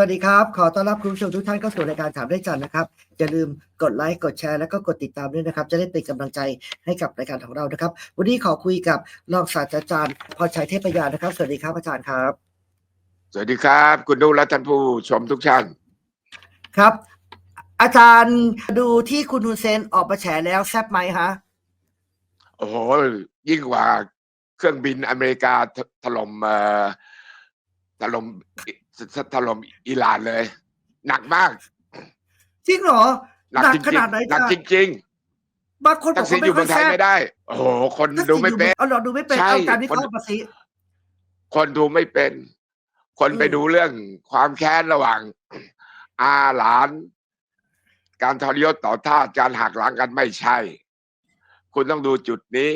วัสดีครับ ขอต้อนรับคุณผู้ชมทุกท่านเข้าสู่รายการถามได้จันนะครับ อย่าลืมกดไลค์ กดแชร์ แล้วก็กดติดตามด้วยนะครับ จะได้เป็นกำลังใจให้กับรายการของเรานะครับ วันนี้ขอคุยกับรองศาสตราจารย์พรชัยเทพยานะครับ สวัสดีครับอาจารย์ครับ สวัสดีครับ คุณดูและท่านผู้ชมทุกท่าน ครับ อาจารย์ดูที่คุณฮุนเซนออกมาแฉแล้วแซบไหมฮะ โอ้โห ยิ่งกว่าเครื่องบินอเมริกาถถล่มเอ่อถล่ม ถล่มอิหร่านเลย หนักมาก จริงเหรอ หนักหนักจริงขนาดไหนๆหนักจ๊ะจริงบางคนๆบทัอกกษิณว่าอยู่ไม่เมืค่ออยงไทยแซ่บไม่ได้ โอ้โห คนทักดูษิณไม่อยู่เป็นเอาเราดูไม่เป็นใช่เอาการวิเคคนราะห์มาสิคนดูไม่เป็น คนอืมไปดูเรื่องความแค้นระหว่าง อาหลาน การทรยศต่อทาสการหักหลังกันไม่ใช่ คุณต้องดูจุดนี้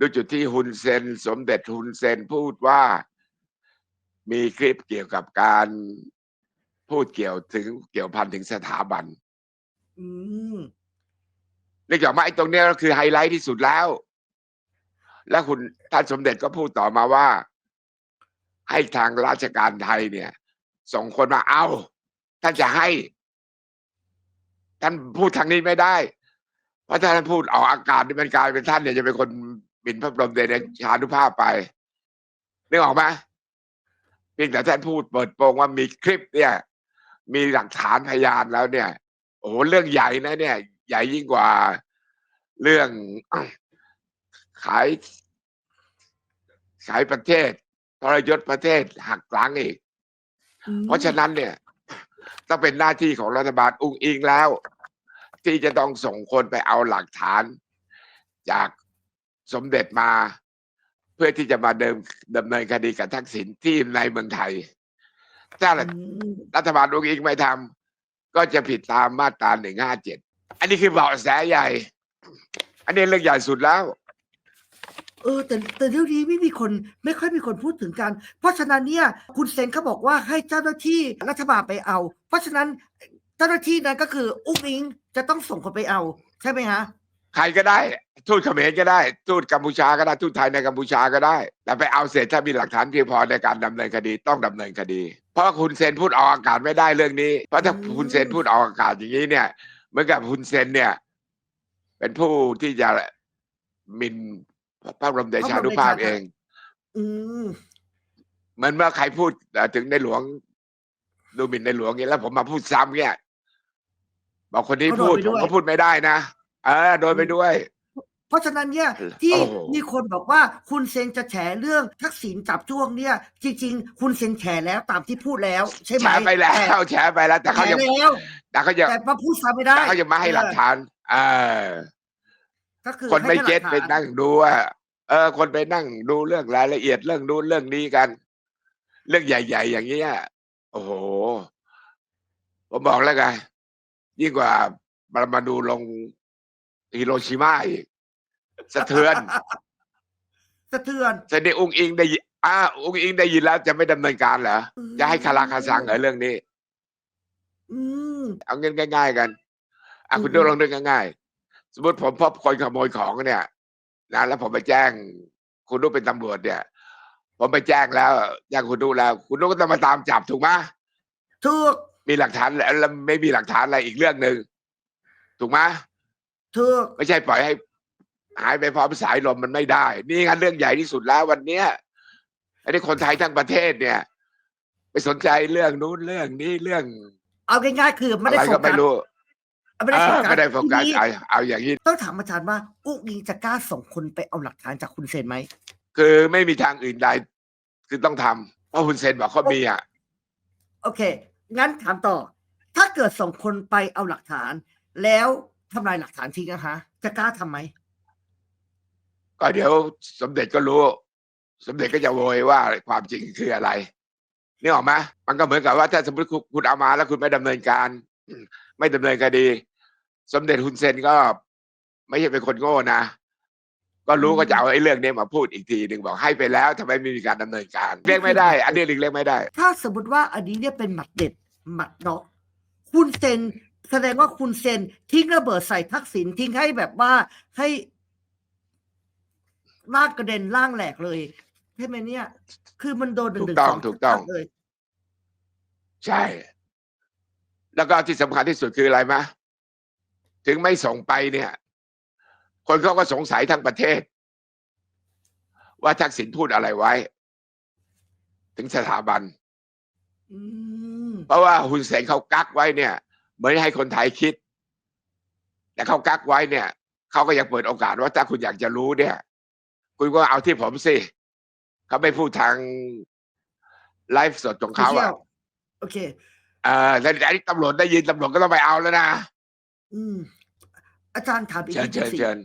ดูจุดที่ฮุนเซน สมเด็จฮุนเซนพูดว่า มีคลิปเกี่ยวกับการพูดเกี่ยวถึงเกี่ยวพันถึงสถาบันอืมเนื่องจากว่าไอ้ตรงเนี้ยก็คือไฮไลท์ที่สุดแล้ว และคุณท่านสมเด็จก็พูดต่อมาว่า ให้ทางราชการไทยเนี่ย ส่งคนมาเอา ท่านจะให้ ท่านพูดทางนี้ไม่ได้ เพราะถ้าท่านพูดออกอากาศนี่มันกลายเป็นท่านเนี่ยจะเป็นคนหมิ่นพระบรมเดชานุภาพไปนึกออกไหมเพียงแต่ท่านพูดเปิดโปงว่ามีคลิปเนี่ย มีหลักฐานพยานแล้วเนี่ย โอ้โหเรื่องใหญ่นะ เนี่ย ใหญ่ยิ่งกว่าเรื่องขาย ขายประเทศทรยศประเทศหักหลังอีกอืมเพราะฉะนั้นเนี่ยต้องเป็นหน้าที่ของรัฐบาลอุ้งอิงแล้ว ที่จะต้องส่งคนไปเอาหลักฐาน จากสมเด็จมา เพื่อที่จะมาเดิมดำเนินคดีกับทักษิณที่ในเมืองไทย ถ้าอืมรัฐบาลอุ้งอิงไม่ทำก็จะผิดตามมาตราหนึ่งห้าเจ็ดอันนี้คือเบาะแสใหญ่ อันนี้เรื่องใหญ่สุดแล้ว เออแต่แต่เรื่องนี้ไม่มีคนไม่ค่อยมีคนพูดถึงกัน เพราะฉะนั้นเนี่ย คุณเซนเขาบอกว่าให้เจ้าหน้าที่รัฐบาลไปเอา เพราะฉะนั้นเจ้าหน้าที่นั้นก็คืออุ้งอิงจะต้องส่งคนไปเอา ใช่ไหมฮะ ใครก็ได้ ทูตเขมรก็ได้ ทูตกัมพูชาก็ได้ ทูตไทยในกัมพูชาก็ได้ แต่ไปเอาเสร็จถ้ามีหลักฐานเพียงพอในการดำเนินคดีต้องดำเนินคดี เพราะว่าคุณเซนพูดออกอากาศไม่ได้เรื่องนี้ เพราะถ้าอืมคุณเซนพูดออกอากาศอย่างนี้เนี่ยเหมือนกับคุณเซนเนี่ย เป็นผู้ที่จะหมินพระบรมเดชานุภาพเองอืมเหมือนเมื่อใครพูดเอ่อถึงในหลวง ดูหมิ่นในหลวงเงี้ยแล้วผมมาพูดซ้ำเนี่ยบอกคนนี้พูดผมก็พูดไม่ได้นะเออโดนไปด้วย เพราะฉะนั้นเนี่ยที่โอ้โหมีคนบอกว่าคุณเซนจะแฉเรื่องทักษิณจับจ้วงเนี่ย จริง ๆ คุณเซนแฉแล้วตามที่พูดแล้ว ใช่ไหมแฉไปแล้วต่แฉไปแล้ว แต่แฉเขายังแล้วแต่เขายังแต่มาพูดซ้ำไม่ได้แต่เขายังไม่ให้หลักฐานเออก็คือคนไม่ให้เก็ตหลัไปฐานนั่งดูว่าเออ คนไปนั่งดูเรื่องรายละเอียดเรื่องนู้นเรื่องนี้กัน เรื่องใหญ่ ๆ อย่างเงี้ยโอ้โหผมบอกแล้วไงยิ่งกว่ามามาดูลง ฮิโรชิมาอีกสะเทือนสะเทือน เสด็จองค์อิงได้ยินอ่าองค์อิงได้ยินแล้วจะไม่ดำเนินการเหรอจะให้คาราคาซังเหรอเรื่องนี้ อืม เอาเงินง่าย ๆ กันอะคุณอืม ดูลองนึกง่ายๆ สมมติผมพบคนขโมยของเนี่ยนะแล้วผมไปแจ้ง คุณดูเป็นตำรวจเนี่ย ผมไปแจ้งแล้วแจ้งคุณดูแล้ว คุณดูก็ต้องมาตามจับถูกไหมถูกมีหลักฐานแล้วแล้วไม่มีหลักฐานอะไรอีกเรื่องหนึ่งถูกไหม ถูก ไม่ใช่ปล่อยให้ หายไปพร้อมสายลมมันไม่ได้ นี่งานเรื่องใหญ่ที่สุดแล้ววันเนี้ยไอ้ที่คนไทยทั้งประเทศเนี่ย ไปสนใจเรื่องนู้นเรื่องนี้เรื่องเอาง่ายๆคืออะไม่ไรได้โฟก็กัไม่สรู้ไม่ได้โฟเออกัสไม่ได้โฟกัสทีนี้เอาเอาอย่างนี้ ต้องถามอาจารย์ว่า อุ้งอิงจะกล้าส่งคนไปเอาหลักฐานจากคุณเซนไหม คือไม่มีทางอื่นใดคือต้องทำเพราะคุณเซนบอกเขามีอะ โอเค งั้นถามต่อ ถ้าเกิดส่งคนไปเอาหลักฐาน แล้ว ทำลายหลักฐานทิ้งนะคะ จะกล้าทำไหมก็เดี๋ยวสมเด็จก็รู้ สมเด็จก็จะโวยว่าความจริงคืออะไรนี่ออกไหมมันก็เหมือนกับว่าถ้าสมมติคุณคุณเอามาแล้วคุณไม่ดำเนินการ ไม่ดำเนินคดี สมเด็จฮุนเซนก็ ไม่ใช่เป็นคนโง่นะ ก็รู้อืมก็จะเอาไอ้เรื่องนี้มาพูดอีกทีหนึ่งบอกให้ไปแล้วทำไมไม่มีการดำเนินการเรียกไม่ได้ อันนี้เรียกไม่ได้ ถ้าสมมติว่าอันนี้เนี่ยเป็นหมัดเด็ดหมัดน็อกคุณเซน แสดงว่าคุณเซนทิ้งระเบิดใส่ทักษิณทิ้งให้แบบว่าให้ร่างกระเด็นร่างแหลกเลยใช่ไหมเนี่ย คือมันโดนหนึ่งหนึ่ถูกต้องสถูกต้องเลยใช่ แล้วก็ที่สำคัญที่สุดคืออะไรมะ ถึงไม่ส่งไปเนี่ย คนเขาก็สงสัยทั้งประเทศ ว่าทักษิณพูดอะไรไว้ ถึงสถาบันอืมเพราะว่าฮุนเซนเขากักไว้เนี่ย เหมือนให้คนไทยคิด แต่เขากักไว้เนี่ยเขาก็ยังเปิดโอกาสว่าถ้าคุณอยากจะรู้เนี่ย คุณก็เอาที่ผมสิเขาไม่พูดทางไลฟ์สดของเขาโซชียอะลโอเคเออแล้วอันนี้ตำรวจได้ยินตำรวจก็ต้องไปเอาแล้วนะอืม อาจารย์ถามอีกเชิญนิดเชิญสิเชิญ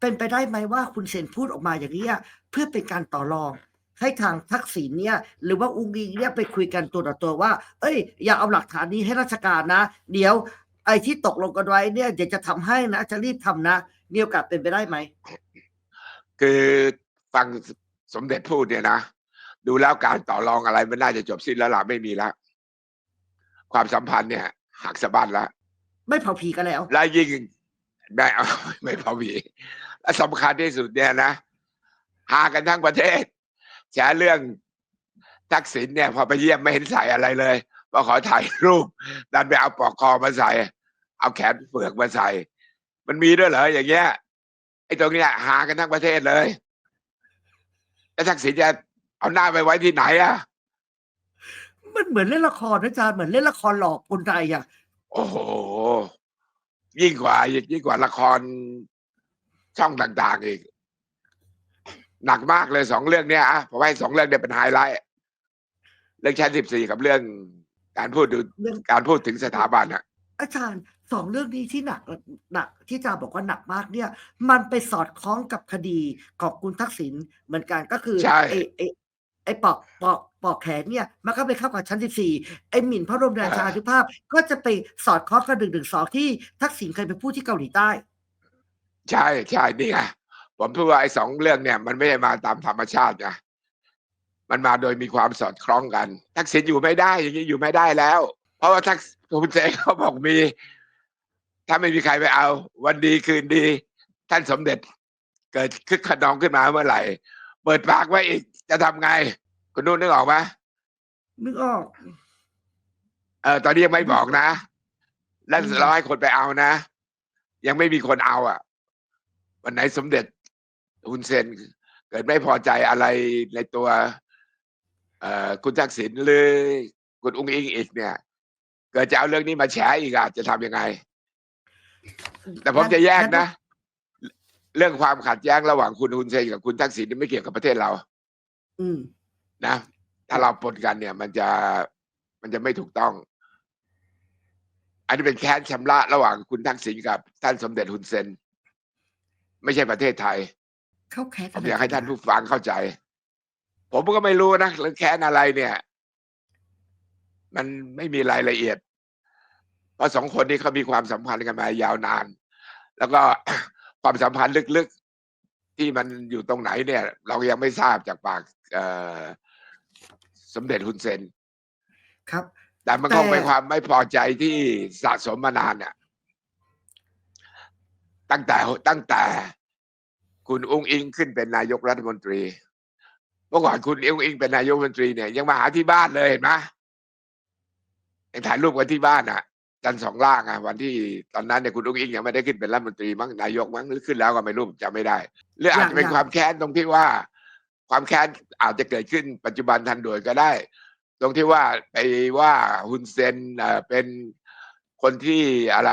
เป็นไปได้ไหมว่าคุณเซนพูดออกมาอย่างนี้ยเพื่อเป็นการต่อรอง ให้ทางทักษิณเนี่ยหรือว่าอุงอิงเนี่ยไปคุยกันตัวต่อตัวว่า เอ้ย อย่าเอาหลักฐานนี้ให้ราชการนะ เดี๋ยวไอ้ที่ตกลงกันไว้เนี่ยเดี๋ยวจะทำให้นะจะรีบทำนะ มีโอกาสเป็นไปได้ไหม คือฟังสมเด็จพูดเนี่ยนะ ดูแล้วการต่อรองอะไรมันน่าจะจบสิ้นแล้วล่ะไม่มีแล้วความสัมพันธ์เนี่ยหักสะบั้นแล้วไม่เผาผีกันแล้ว และยิ่งได้เอาไม่พอมีและสำคัญที่สุดเนี่ยนะหากันทั้งประเทศ แฉเรื่องทักษิณเนี่ย พอไปเยี่ยมไม่เห็นใส่อะไรเลยพอขอถ่ายรูปดันไปเอาปลอกคอมาใส่ เอาแขนเปลือกมาใส่ มันมีด้วยเหรออย่างเงี้ยไอ้ตรงเนี้ยหากันทั้งประเทศเลยแล้วทักษิณจะเอาหน้าไปไว้ที่ไหนอะมันเหมือนเล่นละครนะอาจารย์เหมือนเล่นละครหลอกคนไทยอะ โอ้โห ยิ่งกว่ายิ่งกว่าละครช่องต่างๆอีก หนักมากเลยสองเรื่องเนี้ยอะผมว่าให้สองเรื่องเนี่ยเป็นไฮไลท์เรื่องชั้นสิบสี่กับเรื่องการพูดดูเรื่อง การพูดถึงสถาบันอะอาจารย์สองเรื่องนี้ที่หนักหนักที่อาจารย์บอกว่าหนักมากเนี่ย มันไปสอดคล้องกับคดีของคุณทักษิณเหมือนกันก็คือใช่ ไอ้ไอ้ไอ้ปอกปอกปอกแขนเนี่ย มันก็ไปเข้ากับชั้น14ไอ้หมิ่นพระบรมราชาธิภาพ ก็จะไปสอดคล้องกับหนึ่งหนึ่งสองที่ทักษิณเคยไปพูดที่เกาหลีใต้ ใช่ใช่นี่ไง ผมพูดว่าไอ้สองเรื่องเนี่ย มันไม่ได้มาตามธรรมชาติไงมันมาโดยมีความสอดคล้องกัน ทักษิณอยู่ไม่ได้อย่างนี้อยู่ไม่ได้แล้ว เพราะว่าทักษิณคุณเจเขาบอกมี ถ้าไม่มีใครไปเอา วันดีคืนดี ท่านสมเด็จ เกิดคึกขนองขึ้นมาเมื่อไหร่ เปิดปากไว้อีกจะทำไง คุณนุ่นนึกออกไหมนึกออกเออตอนนี้ยังไม่บอกนะ แล้วอืมเราให้คนไปเอานะ ยังไม่มีคนเอาอะ วันไหนสมเด็จ ฮุนเซนเกิดไม่พอใจอะไรในตัวเอ่อคุณทักษิณหรือคุณอุ้งอิงอีกเนี่ย เกิดจะเอาเรื่องนี้มาแฉอีกอะจะทำยังไง แต่ผมจะแยกนะ เรื่องความขัดแย้งระหว่างคุณฮุนเซนกับคุณทักษิณนี่ไม่เกี่ยวกับประเทศเรา อืมนะ ถ้าเราปนกันเนี่ย มันจะมันจะไม่ถูกต้อง อันนี้เป็นแค้นชำระระหว่างคุณทักษิณกับท่านสมเด็จฮุนเซน ไม่ใช่ประเทศไทย เข้าแคสผมอยากให้ท่านผู้ฟังเข้าใจ ผมก็ไม่รู้นะเรื่องแค้นอะไรเนี่ย มันไม่มีรายละเอียด เพราะสองคนนี้เขามีความสัมพันธ์กันมายาวนาน แล้วก็ความสัมพันธ์ลึกๆ ที่มันอยู่ตรงไหนเนี่ย เรายังไม่ทราบจากปากเอ่อสมเด็จฮุนเซน ครับ แต่มันแต่คงเป็นความไม่พอใจที่สะสมมานานเนี่ยตั้งแต่ตั้งแต่ คุณอุ้งอิงขึ้นเป็นนายกรัฐมนตรี เมื่อก่อนคุณอุ้งอิงเป็นนายกรัฐมนตรีเนี่ยยังมาหาที่บ้านเลยเห็นไหมยังถ่ายรูปกันที่บ้านอะจันทร์สองล่างอะวันที่ตอนนั้นเนี่ยคุณอุ้งอิงยังไม่ได้ขึ้นเป็นรัฐมนตรีมั้งนายกมั้งหรือขึ้นแล้วก็ไม่รู้ผมจำไม่ได้หรืออาจจะเป็นความแค้นตรงที่ว่า ความแค้นอาจจะเกิดขึ้นปัจจุบันทันด่วนก็ได้ ตรงที่ว่าไปว่าฮุนเซนเอ่อเป็นคนที่อะไร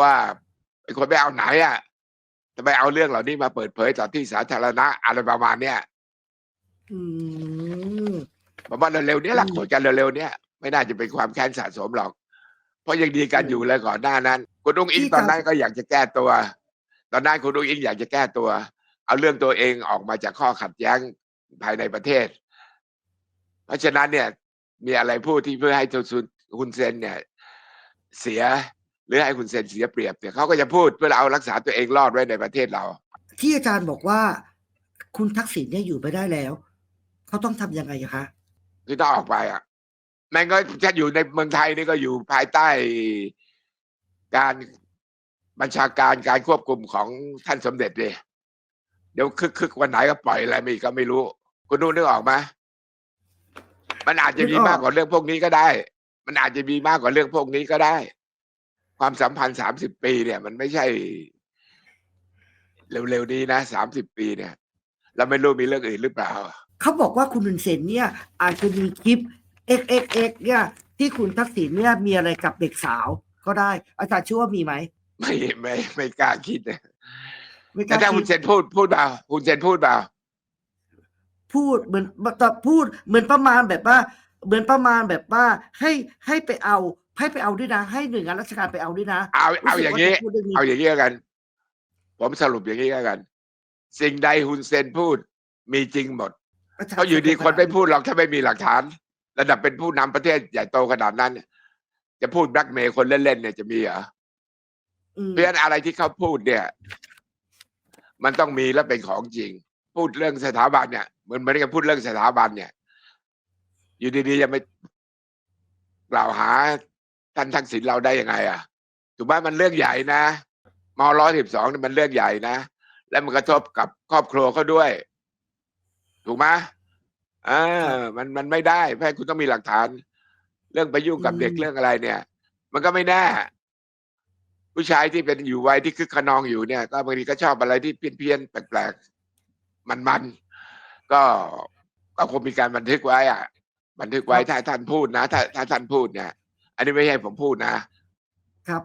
ว่าเป็นคนไม่เอาไหนอะ จะไปเอาเรื่องเหล่านี้มาเปิดเผยต่อที่สาธารณะอะไรประมาณเนี้ยอืมผมว่าเร็วๆเนี้ยหลักอืมผลกันเร็วๆเนี้ยไม่น่าจะเป็นความแค้นสะสมหรอก เพราะยังดีกันอยู่เลยก่อนหน้านั้น คุณอุ้งอิงที่ตอนจะนั้นก็อยากจะแก้ตัว ตอนนั้นคุณอุ้งอิงอยากจะแก้ตัว เอาเรื่องตัวเองออกมาจากข้อขัดแย้งภายในประเทศ เพราะฉะนั้นเนี่ย มีอะไรพูดที่เพื่อให้คุณเซนเนี่ย เสีย หรือให้คุณเซนเสียเปรียบเนี่ยเขาก็จะพูดเพื่อเอารักษาตัวเองรอดไว้ในประเทศเรา ที่อาจารย์บอกว่าคุณทักษิณเนี่ยอยู่ไม่ได้แล้วเขาต้องทำยังไงอะคะคือต้องออกไปอะแม่งก็ถ้าอยู่ในเมืองไทยนี่ก็อยู่ภายใต้การบัญชาการการควบคุมของท่านสมเด็จเลยเดี๋ยวคึกคึกๆวันไหนก็ปล่อยอะไรมาอีกก็ไม่รู้ คุณดูนึกออกไหมมันอาจจะมีมากกว่าเรื่องพวกนี้ก็ได้ มันอาจจะมีมากกว่าเรื่องพวกนี้ก็ได้ ความสัมพันธ์สามสิบปีเนี่ย มันไม่ใช่ เร็วๆนี้นะสามสิบปีเนี่ย เราไม่รู้มีเรื่องอื่นหรือเปล่า เขาบอกว่าคุณหุนเซนเนี่ย อาจจะมีคลิป XXX เนี่ยที่คุณทักษิณเนี่ยมีอะไรกับเด็กสาวก็ได้ อาจารย์เชื่อว่ามีไหมไม่ไม่ไม่กล้าคิดนะไม่กแต่ล้าถ้าคิคุดณเซนพูดพูดเปล่าคุณเซนพูดเปล่าพูดเหมือนแต่พูดเหมือนประมาณแบบว่า เหมือนประมาณแบบว่าให้ให้ไปเอา ให้ไปเอาด้วยนะ ให้หน่วยงานราชการไปเอาด้วยนะเอาเอารู้สึกอย่างนี้ว่จะพูดรื่องนี้ เอาอย่างนี้แล้วกัน ผมสรุปอย่างนี้แล้วกัน สิ่งใดฮุนเซนพูดมีจริงหมดจรเพราะอยู่ดีคนไม่พูดหรอกถ้าไม่มีหลักฐาน ระดับเป็นผู้นำประเทศใหญ่โตขนาดนั้นเนี่ยจะพูดแบล็กเมย์คนเล่นๆเนี่ยจะมีเหรออืมเพราะฉะนั้นอะไรที่เขาพูดเนี่ย มันต้องมีและเป็นของจริง พูดเรื่องสถาบันเนี่ยเหมือนเหมือนกับพูดเรื่องสถาบันเนี่ย อยู่ดีๆจะไม่กล่าวหา ท่านทักษิณเราได้ยังไงอะถูกไหมมันเรื่องใหญ่นะมร้อยสิบสองนี่มันเรื่องใหญ่นะ และมันกระทบกับครอบครัวเขาด้วย ถูกไหมอ่ามันมันไม่ได้เพราะคุณต้องมีหลักฐาน เรื่องไปยุ่งกับเด็กเรื่องอะไรเนี่ย มันก็ไม่แน่ผู้ชายที่เป็นอยู่วัยที่คึกขนองอยู่เนี่ย ก็บางทีก็ชอบอะไรที่เพี้ยนๆแปลกๆมันๆก็ก็คงมีการบันทึกไว้อะบันทึกไว้ถ้าท่านพูดนะถ้าถ้าท่านพูดเนี่ย อันนี้ไม่ใช่ผมพูดนะครับ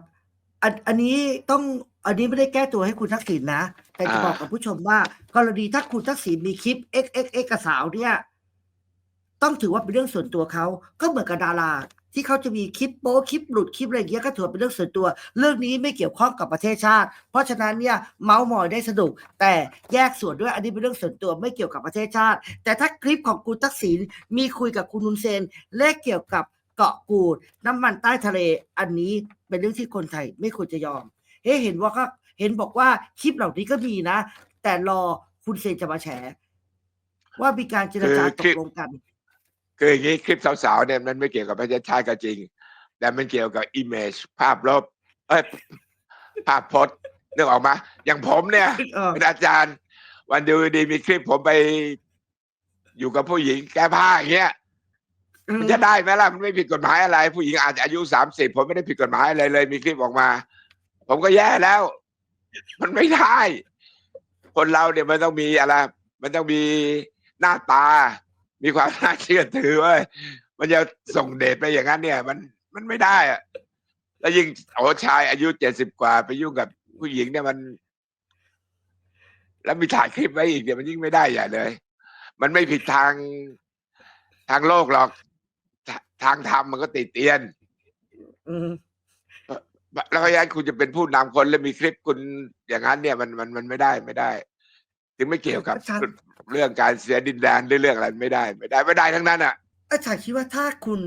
อันอันนี้ต้องอันนี้ไม่ได้แก้ตัวให้คุณทักษิณนะ แต่จะบอกกับผู้ชมว่า กรณีถ้าคุณทักษิณมีคลิป XXX กับสาวเนี่ย ต้องถือว่าเป็นเรื่องส่วนตัวเขาก็เหมือนกับดารา ที่เขาจะมีคลิปโป๊คลิปหลุดคลิปอะไรเงี้ยก็ถือเป็นเรื่องส่วนตัว เรื่องนี้ไม่เกี่ยวข้องกับประเทศชาติ เพราะฉะนั้นเนี่ยเมาส์มอยได้สนุก แต่แยกส่วนด้วยอันนี้เป็นเรื่องส่วนตัวไม่เกี่ยวกับประเทศชาติ แต่ถ้าคลิปของคุณทักษิณมีคุยกับคุณนุนเซนและเกี่ยวกับ เกาะกูด น้ำมันใต้ทะเล อันนี้เป็นเรื่องที่คนไทยไม่ควรจะยอม เฮ้เห็นว่าก็เห็นบอกว่าคลิปเหล่านี้ก็มีนะ แต่รอคุณเซนจะมาแฉว่ามีการเจรจาคือตคลิกปลงกัน คืออย่างนี้คลิปสาวๆเนี่ยมันไม่เกี่ยวกับประเทศชาติก็จริง แต่มันเกี่ยวกับ image ภาพลบเอ้ยภาพพจน์นึกออกมา อย่างผมเนี่ยเออเป็นอาจารย์ วันดีดีมีคลิปผมไปอยู่กับผู้หญิงแก้ผ้าอย่างเงี้ย มันจะได้ไหมล่ะมันไม่ผิดกฎหมายอะไร ผู้หญิงอาจจะอายุสามสิบผมไม่ได้ผิดกฎหมายอะไรเลย มีคลิปออกมา ผมก็แย่แล้ว มันไม่ได้ คนเราเนี่ยมันต้องมีอะไร มันต้องมีหน้าตา มีความน่าเชื่อถือว้ยมันจะส่งเดชไปอย่างนั้นเนี่ย มันมันไม่ได้อะแล้วยิ่งโอชายอายุเจ็ดสิบกว่า ไปยุ่งกับผู้หญิงเนี่ยมัน แล้วมีถ่ายคลิปไว้อีกเนี่ยมันยิ่งไม่ได้ใหญ่เลย มันไม่ผิดทางทางโลกหรอก ทาทางธรรมมันก็ติดเตียนอืมแล้วก็ยันคุณจะเป็นผู้นำคนแล้วมีคลิปคุณอย่างนั้นเนี่ยมันมันมันไม่ได้ไม่ได้ ถึงไม่เกี่ยวกับอาจารย์เรื่องการเสียดินแดนหรือเรื่องอะไรไม่ได้ ไม่ได้ไม่ได้ทั้งนั้นอะอาจารย์คิดว่าถ้าคุณ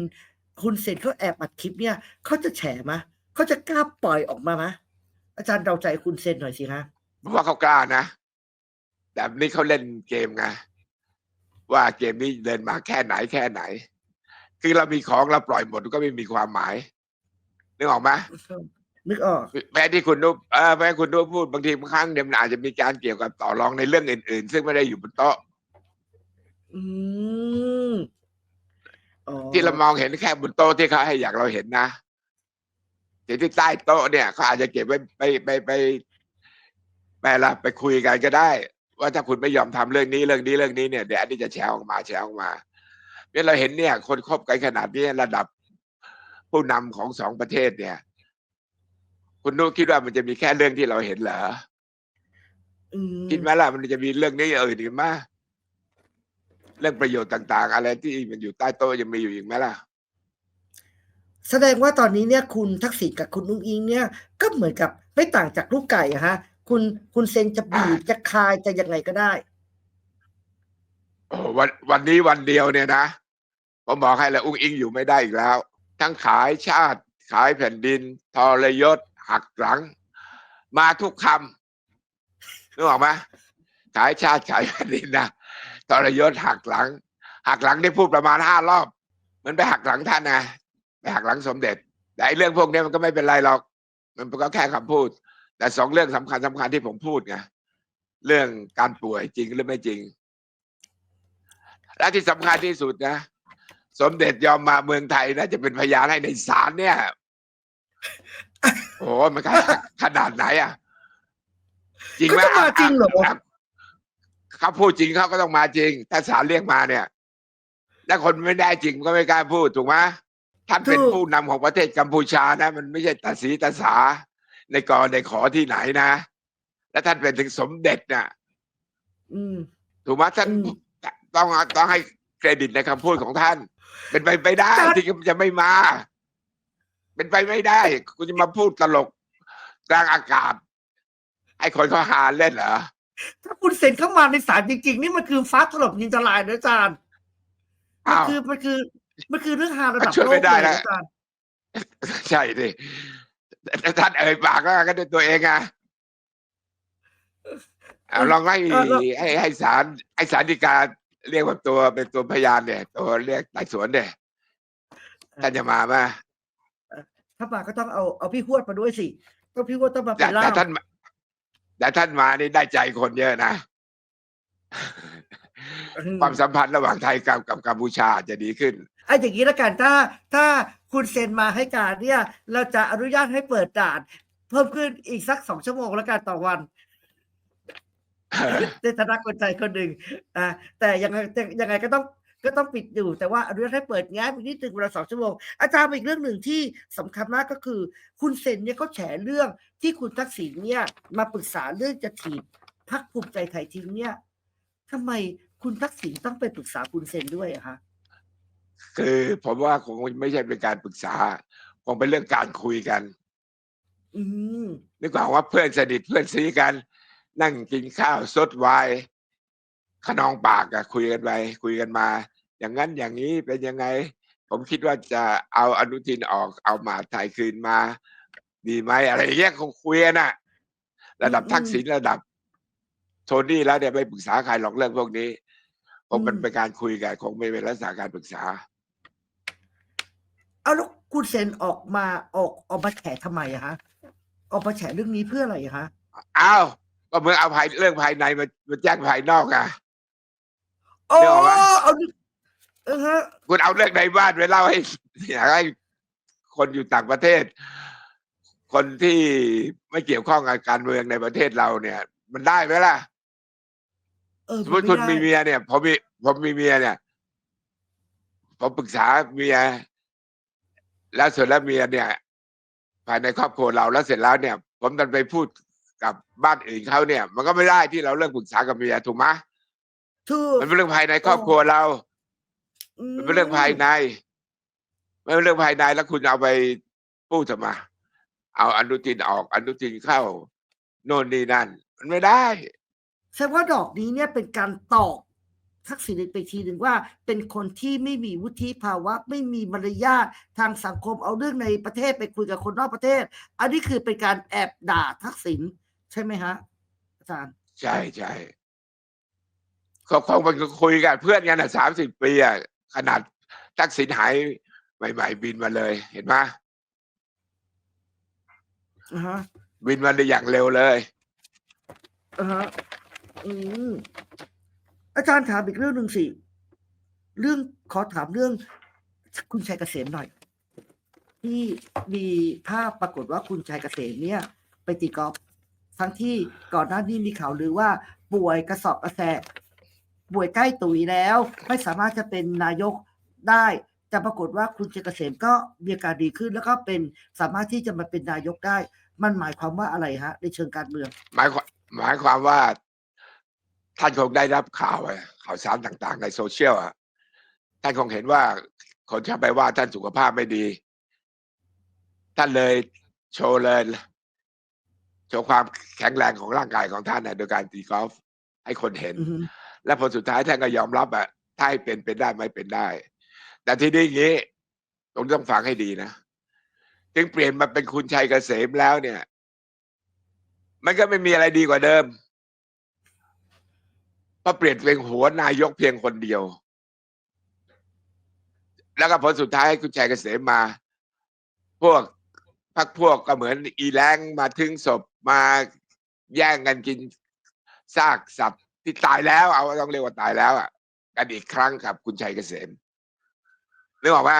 คุณเซนเขาแอบอัดคลิปเนี่ยเขาจะแฉมะเขาจะกล้าปล่อยออกมามะอาจารย์เดาใจคุณเซนหน่อยสิคะเพราะว่าเขากล้านะแต่นี่เขาเล่นเกมไงว่าเกมนี้เดินมาแค่ไหนแค่ไหน คือเรามีของเราปล่อยหมดก็ไม่มีความหมาย นึกออกไหมนึกออกแม้ที่คุณนุ๊กเออแม้คุณนุ๊กพูดบางทีบางครั้งเนี่ยมันอาจจะมีการเกี่ยวกับต่อรองในเรื่องอื่น ๆ ซึ่งไม่ได้อยู่บนโต๊ะอืมอ๋อที่เรามองเห็นแค่บนโต๊ะที่เขาให้อยากเราเห็นนะแต่ที่ใต้โต๊ะเนี่ยเขาอาจจะเก็บไว้ไปไปไปไปละไปคุยกันก็ได้ ว่าถ้าคุณไม่ยอมทำเรื่องนี้เรื่องนี้เรื่องนี้เนี่ยเดี๋ยวอันนี้จะแชร์ออกมาแชร์ออกมา เนี่ยเราเห็นเนี่ย คนคบกันขนาดนี้ระดับผู้นำของสองประเทศเนี่ย คุณนุ๊กคิดว่ามันจะมีแค่เรื่องที่เราเห็นเหรออืมคิดไหมล่ะมันจะมีเรื่องนี้อื่นอีกไหมเรื่องประโยชน์ต่าง ๆ อะไรที่มันอยู่ใต้โต๊ะยังมีอยู่อีกไหมล่ะ แสดงว่าตอนนี้เนี่ย คุณทักษิณกับคุณนุ้งอิงเนี่ย ก็เหมือนกับไม่ต่างจากลูกไก่อะฮะ คุณคุณเซนจะบีบจะคายจะยังไงก็ได้โอ้โห วันวันนี้วันเดียวเนี่ยนะผมบอกให้แล้วอุ้งอิงอยู่ไม่ได้อีกแล้ว ทั้งขายชาติขายแผ่นดิน ทรยศ หักหลัง มาทุกคำนึกออกไหมขายชาติขายแผ่นดินนะทรยศหักหลัง หักหลังได้พูดประมาณห้ารอบ มันไปหักหลังท่านนะไปหักหลังสมเด็จ แต่ไอ้เรื่องพวกนี้มันก็ไม่เป็นไรหรอก มันก็แค่คำพูด แต่สองเรื่องสำคัญสำคัญที่ผมพูดไงเรื่องการป่วยจริงหรือไม่จริง และที่สำคัญที่สุดนะ สมเด็จยอมมาเมืองไทยนะจะเป็นพยานให้ในศาลเนี่ย โอ้มันขนาดขนาดไหนอะ จริงไหมก็ต้องมาจริงเหรอะะเขาพูดจริงเขาก็ต้องมาจริง ถ้าศาลเรียกมาเนี่ยถ้าคนไม่ได้จริงก็ไม่กล้าพูดถูกไหมท่านเป็นถูก ผู้นำของประเทศกัมพูชานะ มันไม่ใช่ตาสีตาสา ในกอในขอที่ไหนนะ และท่านเป็นถึงสมเด็จน่ะ อืม ถูกไหมท่านอืม ต้องต้องให้เครดิตในคำพูดของท่าน เป็นไปไม่ได้แต่ที่จะไม่มา เป็นไปไม่ได้ คุณจะมาพูดตลกกลางอากาศให้คนเขาหาเล่นเหรอถ้าคุณเซ็นเข้ามาในศาลจริง ๆ นี่มันคือฟ้าถล่มยิงทลายนะอาจารย์มันอ้าวคือมันคือมันคือเรื่องฮาระดับช่วยโลไม่กได้เลยนะนะอาจารย์ใช่ดิแต่ท่านเอ่ยปากก็ก็ด้วยตัวเองอะเอาลองให้เออแล้วให้ให้ศาลให้ศาลฎีกา เรียกว่าตัวเป็นตัวพยานเนี่ย ตัวเรียกไต่สวนเนี่ยท่านจะมาไหมถ้ามาก็ต้องเอาเอาพี่ฮวดมาด้วยสิต้องพี่ฮวดต้องมาแต่เป็นล่าแต่มท่านแต่ท่านมานี่ได้ใจคนเยอะนะอืมความสัมพันธ์ระหว่างไทยกับกับกัมพูชาอาจจะดีขึ้น ไอ้อย่างนี้ละกันถ้า ถ้าคุณเซ็นมาให้การเนี่ย เราจะอนุญาตให้เปิดด่าน เพิ่มขึ้นอีกสักสองชั่วโมงแล้วกันต่อวัน ในฐานะคนไทยคนหนึ่งอ่าแต่ยังไงแต่ยังไงก็ต้องก็ต้องปิดอยู่ แต่ว่าอนุญาตให้เปิดแง้มอีกนิดหนึ่งเวลาสองชั่วโมง อาจารย์อีกเรื่องหนึ่งที่สำคัญมากก็คือ คุณเซนเนี่ยเขาแฉเรื่องที่คุณทักษิณเนี่ยมาปรึกษาเรื่องจะถีบพักภูมิใจไทยทิ้งเนี่ยทำไมคุณทักษิณต้องไปปรึกษาคุณเซนด้วยอะคะคือผมว่าคงไม่ใช่เป็นการปรึกษาคงเป็นเรื่องการคุยกัน อืมนึกว่าเพื่อนสนิทเพื่อนซีกัน นั่งกินข้าวซดไวน์ขนองปากอะคุยกันไปคุยกันมา อย่างนั้นอย่างนี้เป็นยังไง ผมคิดว่าจะเอาอนุทินออกเอามาไทยคืนมา ดีไหมอะไรอย่างเงี้ยคงคุยกันอะระดับอืมทักษิณระดับ โทนี่แล้วเนี่ยไม่ปรึกษาใครหรอกเรื่องพวกนี้คงมันอืมเป็นการคุยกันคงไม่เป็นลักษณะการปรึกษา เอาแล้วคุณเซนออกมาออกออกมาแฉทำไมอะฮะ ออกมาแฉเรื่องนี้เพื่ออะไรอะฮะอ้าว ก็เมื่อเอาภายเรื่องภายในมามาแจ้งภายนอกอะโอ้เดี๋ยวเอาไว้เอาดิเออฮะ คุณเอาเรื่องในบ้านไปเล่าให้ อยากให้คนอยู่ต่างประเทศ คนที่ไม่เกี่ยวข้องกับการเมืองในประเทศเราเนี่ย มันได้ไหมล่ะ เออสมมติคุณไได้มีเมียเนี่ยผมมีผมมีเมียเนี่ยผมปรึกษาเมีย แล้วเสร็จแล้วเมียเนี่ย ภายในครอบครัวเราแล้วเสร็จแล้วเนี่ย ผมดันไปพูด กับบ้านอื่นเขาเนี่ย มันก็ไม่ได้ที่เราเรื่องปรึกษากับเมียถูกไหมถูกมันเป็นเรื่องภายในครอบครัวเรามมันเป็นเรื่องภายในไม่เป็นเรื่องภายในแล้วคุณเอาไปพูดทำไมเอาอนุทินออกอนุทินเข้าโน่นนี่นั่น มันไม่ได้แสดงว่าดอกนี้เนี่ยเป็นการตอกทักษิณไปทีหนึ่งว่า เป็นคนที่ไม่มีวุฒิภาวะ ไม่มีมารยาททางสังคมเอาเรื่องในประเทศไปคุยกับคนนอกประเทศ อันนี้คือเป็นการแอบด่าทักษิณ ใช่ไหมฮะ อาจารย์ ใช่ใช่เขาคงมันคุยกันเพื่อนกันอะสามสิบปีอะขนาดทักษิณหายใหม่ ๆ บินมาเลย เห็นไหมอ่าฮะบินมาได้อย่างเร็วเลย อ่าฮะอืมอาจารย์ถามอีกเรื่องหนึ่งสิ เรื่องขอถามเรื่อง คุณชัยเกษมหน่อย ที่มีภาพปรากฏว่าคุณชัยเกษมเนี่ย ไปตีกอล์ฟ ทั้งที่ก่อนหน้านี้มีข่าวลือว่าป่วยกระสอบกระแสป่วยใกล้ตุยแล้ว ไม่สามารถจะเป็นนายกได้แต่ปรากฏว่าคุณชัยเกษมก็มีอาการดีขึ้นแล้วก็เป็นสามารถที่จะมาเป็นนายกได้ มันหมายความว่าอะไรฮะ ในเชิงการเมือง หมายความหมายความว่า ท่านคงได้รับข่าวข่าวสารต่างๆ ในโซเชียลอะท่านคงเห็นว่าคนชอบไปว่าท่านสุขภาพไม่ดี ท่านเลยโชว์เลย โชว์ความแข็งแรงของร่างกายของท่านนะโดยการตีกอล์ฟให้คนเห็น อือฮึและผลสุดท้ายท่านก็ยอมรับอะถ้าให้เป็นเป็นได้ไม่เป็นได้ แต่ที่นี้อย่างนี้ต้องต้องฟังให้ดีนะจึงเปลี่ยนมาเป็นคุณชัยเกษมแล้วเนี่ย มันก็ไม่มีอะไรดีกว่าเดิมเพราะเปลี่ยนเป็นหัวนายกเพียงคนเดียว แล้วก็ผลสุดท้ายคุณชัยเกษมมา พวก พักพวกก็เหมือนอีแรงมาถึงศพมาแย่งกันกินซากสัตว์ที่ตายแล้ว เอาต้องเรียกว่าตายแล้วอะกันอีกครั้งกับคุณชัยเกษมนึกออกไหม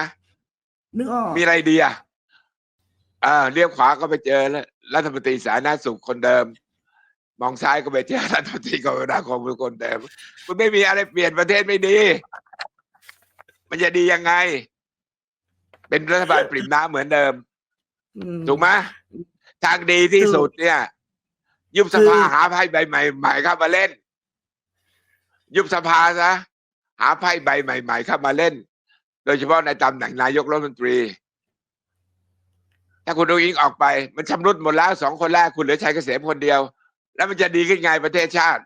นึกออกมีอะไรดีอะอ่าเลี้ยวขวาก็ไปเจอแล้วรัฐมนตรีสาธารณสุขคนเดิม มองซ้ายก็ไปเจอรัฐมนตรีกรมนาคมคนเดิมคุณไม่มีอะไรเปลี่ยนประเทศไม่ดี มันจะดียังไง เป็นรัฐบาลปริ่มน้ำเหมือนเดิมอืม ถูกไหมทางดีที่สุดเนี่ย ยุบสภาคือหาไพ่ใบใหม่ๆเข้ามาเล่น ยุบสภาซะหาไพ่ใบใหม่ๆเข้ามาเล่น โดยเฉพาะในตำแหน่งนายกรัฐมนตรี ถ้าคุณดูอิงออกไป มันชำรุดหมดแล้วสองคนแรกคุณเหลือชัยเกษมคนเดียว แล้วมันจะดีขึ้นไงประเทศชาติ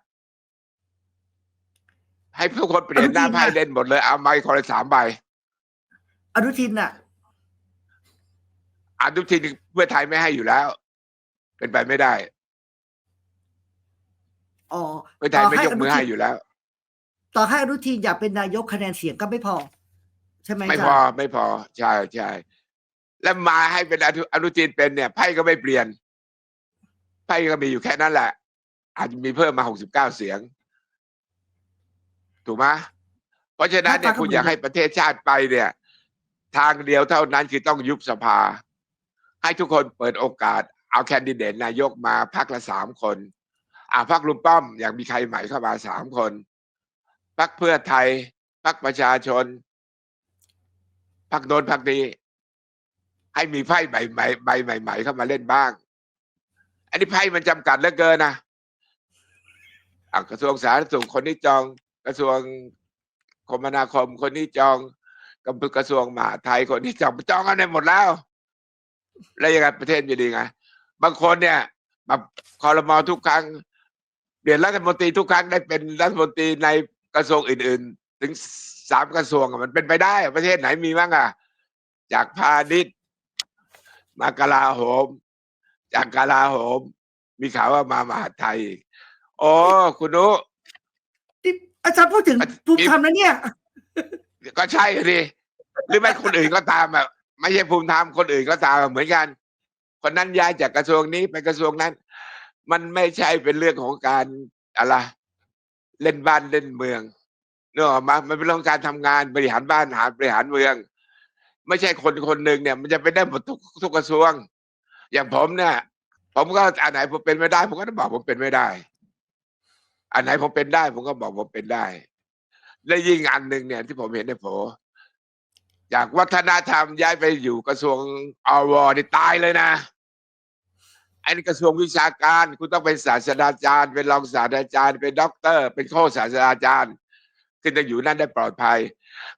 ให้ผู้คนเปลี่ยนหน้าไพ่เล่นหมดเลยเอาไม้คนละสามใบอนุทินน่ะ อนุทินเพื่อไทยไม่ให้อยู่แล้ว เป็นไปไม่ได้อ๋อเพื่อไทยไม่ยกมือให้อยู่แล้ว ต่อให้อนุทินอยากเป็นนายกคะแนนเสียงก็ไม่พอ ใช่ไหมไม่อาพจาอรย์ไม่พอใช่ใช่แล้วมาให้เป็นอนุอนุทินเป็นเนี่ยไพ่ก็ไม่เปลี่ยนไพ่ก็มีอยู่แค่นั้นแหละ อาจจะมีเพิ่มมาหกสิบเก้าเสียง ถูกไหมเพราะฉะนั้นเนี่ยคุณอยากให้ประเทศชาติไปเนี่ย ทางเดียวเท่านั้นคือต้องยุบสภา ให้ทุกคนเปิดโอกาส เอาแคนดิเดตนายกมาพักละสามคน อ่าพักลุงป้อมอยากมีใครใหม่เข้ามาสามคนพักเพื่อไทยพักประชาชนพักโดนพักนี้ ให้มีไพ่ใบใหม่ใบใหม่ ๆ เข้ามาเล่นบ้าง อันนี้ไพ่มันจำกัดเหลือเกินนะกระทรวงสาธารณสุขคนนี้จอง กระทรวงคมนาคมคนนี้จองกระกระทรวงมหาดไทยคนนี้จองจองกันได้หมดแล้ว แล้วยังไงประเทศจะดีไง บางคนเนี่ยแบบคอรมอทุกครั้งเปลี่ยนรัฐมนตรีทุกครั้งได้เป็นรัฐมนตรีในกระทรวงอื่น ๆ ถึงสามกระทรวงอะมันเป็นไปได้อะประเทศไหนมีบ้างอะ จากพาณิชย์มากลาโหม จากกลาโหม มีข่าวว่ามามหาดไทยอีกโอ้คุณนุที่อาจารย์พูดถึงอะภูมิธรรมนะเนี่ย ก็ใช่สิหรือไม่คนอื่นก็ตามอะ ไม่ใช่ภูมิธรรมคนอื่นก็ตามเหมือนกัน คนนั้นย้ายจากกระทรวงนี้ไปกระทรวงนั้น มันไม่ใช่เป็นเรื่องของการอะไรเล่นบ้านเล่นเมืองเนอะมามันเป็นเรื่องการทำงานบริหารบ้านหารบริหารเมือง ไม่ใช่คนคนหนึ่งเนี่ย มันจะไปได้หมดทุกทุกกระทรวง อย่างผมเนี่ยผมก็อันไหนผมเป็นไม่ได้ ผมก็ต้องบอกผมเป็นไม่ได้ อันไหนผมเป็นได้ ผมก็บอกผมเป็นได้ และยิ่งอันหนึ่งเนี่ย ที่ผมเห็นในโผ จากวัฒนธรรมย้ายไปอยู่กระทรวงอวนี่ตายเลยนะไอ้นี่กระทรวงวิชาการคุณต้องเป็นศาสตราจารย์ เป็นรองศาสตราจารย์ เป็นด็อกเตอร์ เป็นโฆษศาสตราจารย์คุณจะอยู่นั่นได้ปลอดภัย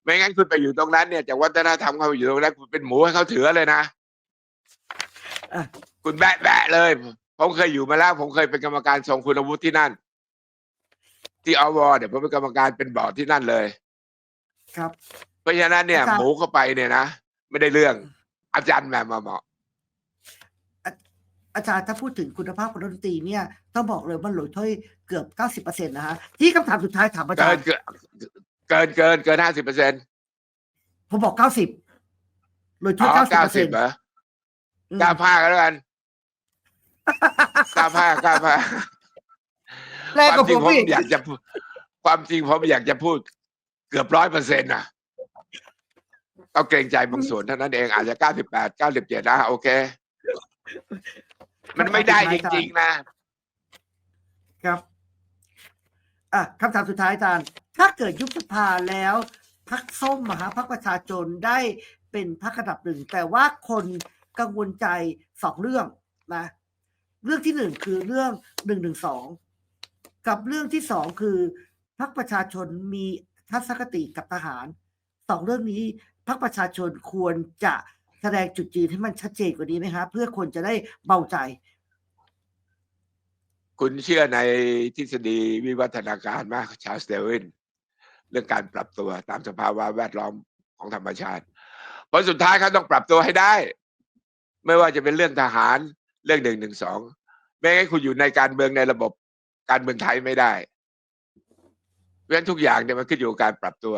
ไม่งั้นคุณไปอยู่ตรงนั้นเนี่ยจากวัฒนธรรมเขาไปอยู่ตรงนั้นคุณเป็นหมูให้เขาถือเลยนะอะคุณแบะแบะเลย ผมเคยอยู่มาแล้ว ผมเคยเป็นกรรมการทรงคุณวุฒิที่นั่น ที่อวเนี่ยผมเป็นกรรมการเป็นบอร์ดที่นั่นเลย ครับ เพราะฉะนั้นเนี่ย อาจารย์ หมูเข้าไปเนี่ยนะไม่ได้เรื่อง อาจารย์แหม่มมาเหมาะ อาจารย์ถ้าพูดถึงคุณภาพของดนตรีเนี่ย ต้องบอกเลยว่าหลอยถ้วยเกือบเก้าสิบเปอร์เซ็นต์นะฮะที่คำถามสุดท้ายถามอาจาเกิรนย์ เกินเกินเกินเกินห้าสิบเปอร์เซ็นต์ผมบอกเก้าสิบหลอยถ้อ๋วยอเก้าสิบเก้าเปอร์สิเซ็บนต์เหรอเก้าผ้ากันแล้วกันเก้าผ้าเก้าผ้าแรงคกวามว่าจริผงมผมอีก อยากจะพูดความจริงผมอยากจะพูด เกือบร้อยเปอร์เซ็นต์นะ ก็เกรงใจบางส่วนเท่านั้นเองอาจจะเก้าสิบแปดเก้าสิบเจ็ดนะโอเค มันไม่ได้จริงๆนะ ครับอะคำถามสุดท้ายอาจารย์ ถ้าเกิดยุบสภาแล้วพักส้มอะฮะพักประชาชนได้เป็นพักระดับหนึ่ง แต่ว่าคนกังวลใจสองเรื่องนะเรื่องที่หนึ่งคือเรื่องหนึ่งหนึ่งสองกับเรื่องที่สองคือพักประชาชนมีทัศนคติกับทหารสองเรื่องนี้ พักประชาชนควรจะแสดงจุดยืนให้มันชัดเจนกว่านี้ไหมฮะเพื่อคนจะได้เบาใจ คุณเชื่อในทฤษฎีวิวัฒนาการมากชาสเตอร์วินเรื่องการปรับตัวตามสภาวะแวดล้อมของธรรมชาติผลสุดท้ายเขาต้องปรับตัวให้ได้ ไม่ว่าจะเป็นเรื่องทหารเรื่องหนึ่งหนึ่งสองไม่งั้นคุณอยู่ในการเมืองในระบบการเมืองไทยไม่ได้เพราะฉะนั้นทุกอย่างเนี่ยมันขึ้นอยู่กับการปรับตัว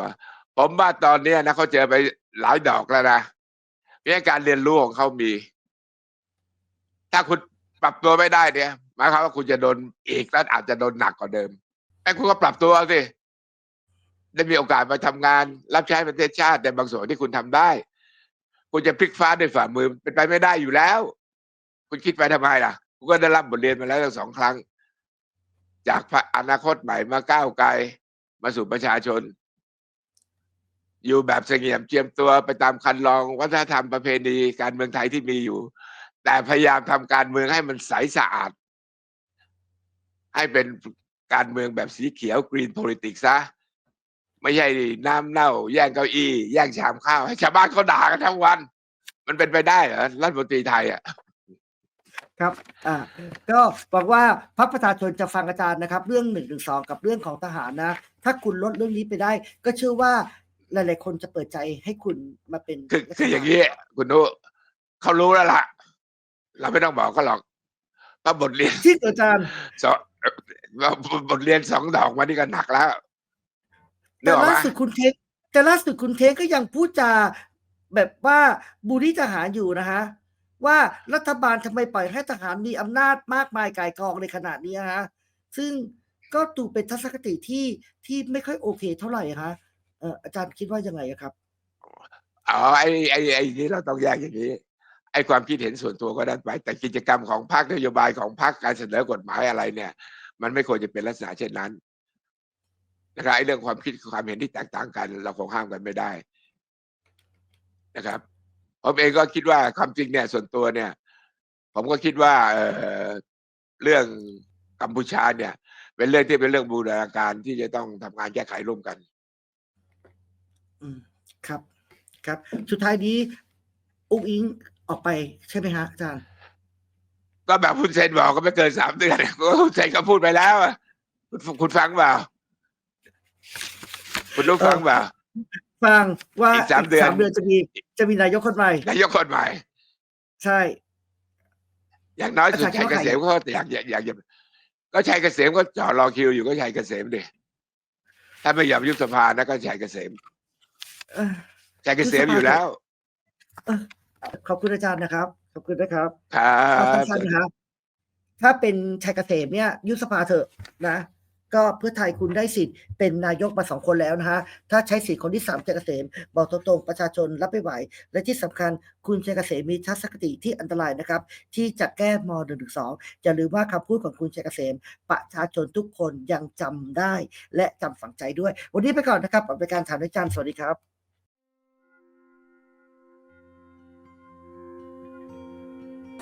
ผมว่าตอนเนี้ยนะเขาเจอไปหลายดอกแล้วนะเพราะฉะนั้นการเรียนรู้ของเขามี ถ้าคุณปรับตัวไม่ได้เนี่ยหมายความว่าคุณจะโดนอีกแล้วอาจจะโดนหนักกว่าเดิมไอ้คุณก็ปรับตัวสิได้มีโอกาสมาทำงาน รับใช้ประเทศชาติในบางส่วนที่คุณทำได้ คุณจะพลิกฟ้าด้วยฝ่ามือเป็นไปไม่ได้อยู่แล้ว คุณคิดไปทำไมล่ะ คุณก็ได้รับบทเรียนมาแล้วทั้งสองครั้ง จากอนาคตใหม่มาก้าวไกลมาสู่ประชาชน อยู่แบบเสงี่ยมเจียมตัวไปตามคันลองวัฒนธรรมประเพณีการเมืองไทยที่มีอยู่ แต่พยายามทำการเมืองให้มันใสสะอาด ให้เป็นการเมืองแบบสีเขียวกรีน politics ซะไม่ใช่น้ำเน่า แย่งเก้าอี้ แย่งชามข้าวให้ชาวบ้านเขาด่ากันทั้งวัน มันเป็นไปได้เหรอรัฐมนตรีไทยอะครับ อ่า ก็หวังว่าพรรคประชาชนจะฟังอาจารย์นะครับ เรื่องหนึ่งหนึ่งสองกับเรื่องของทหารนะ ถ้าคุณลดเรื่องนี้ไปได้ ก็เชื่อว่า หลายๆคนจะเปิดใจให้คุณมาเป็นคือรัฐบลคืออย่างนี้คุณนุเขารู้แล้วล่ะ เราไม่ต้องบอกก็หรอกว่าบทเรียนที่อาจารย์สองว่าบทเรียนสองดอกมานี่ก็หนักแล้วเนแต่กออกล่าไหมสุดคุณเทงแต่ล่าสุดคุณเทงก็ยังพูดจาแบบว่าบูลลี่ทหารอยู่นะฮะว่ารัฐบาลทำไมปล่อยให้ทหารมีอำนาจมากมายกายกองในขนาดนี้ฮะซึ่งก็ดูเป็นทัศนคติที่ที่ไม่ค่อยโอเคเท่าไหร่ฮะ เอ่ออาจารย์คิดว่ายังไงอะครับ อ๋อไอ้ไอ้ไอ้นี้เราต้องแยกอย่างนี้ ไอ้ความคิดเห็นส่วนตัวก็ได้ไป แต่กิจกรรมของพรรคนโยบายของพรรคการเสนอกฎหมายอะไรเนี่ย มันไม่ควรจะเป็นลักษณะเช่นนั้นนะครับไอ้เรื่องความคิดความเห็นที่แตกต่างกัน เราคงห้ามกันไม่ได้นะครับผมเองก็คิดว่าความจริงเนี่ยส่วนตัวเนี่ย ผมก็คิดว่าเออเรื่องกัมพูชาเนี่ย เป็นเรื่องที่เป็นเรื่องบูรณาการที่จะต้องทำงานแก้ไขร่วมกัน อืมครับครับ สุดท้ายนี้อุ้งอิงออกไปใช่ไหมฮะอาจารย์ ก็แบบคุณเซนบอกก็ไม่เกินสามเดือนก็คุณเซนก็พูดไปแล้วอะคุณคุณฟังเปล่า คุณรู้ฟังเปล่าฟังว่าอีกสามเดือนสามเดือนจะมีจะมีนายกคนใหม่นายกคนใหม่ ใช่ อย่างน้อยสุดอาจารย์คิชัดยว่าเกษมก็อยากอยากอยากอยากก็ชัยเกษมก็จอดรอคิวอยู่ก็ชัยเกษมดิถ้าไม่ยอมยุบสภานะก็ชัยเกษม เอ่อชัยเกษมอยู่แล้ว ขอบคุณอาจารย์นะครับ ขอบคุณนะครับครัเอาบ สั้นๆนะครับ ถ้าเป็นชัยเกษมเนี่ย ยุบสภาเถอะนะ ก็เพื่อไทยคุณได้สิทธิ์เป็นนายกมาสองคนแล้วนะฮะ ถ้าใช้สิทธิ์คนที่สามชัยเกษมบอกตรงๆประชาชนรับไม่ไหว และที่สำคัญคุณชัยเกษมมีทัศนคติที่อันตรายนะครับ ที่จะแก้ม .112 อย่าลืมว่าคำพูดของคุณชัยเกษม ประชาชนทุกคนยังจำได้ และจำฝังใจด้วย วันนี้ไปก่อนนะครับกับรายการถามอาจารย์สวัสดีครับ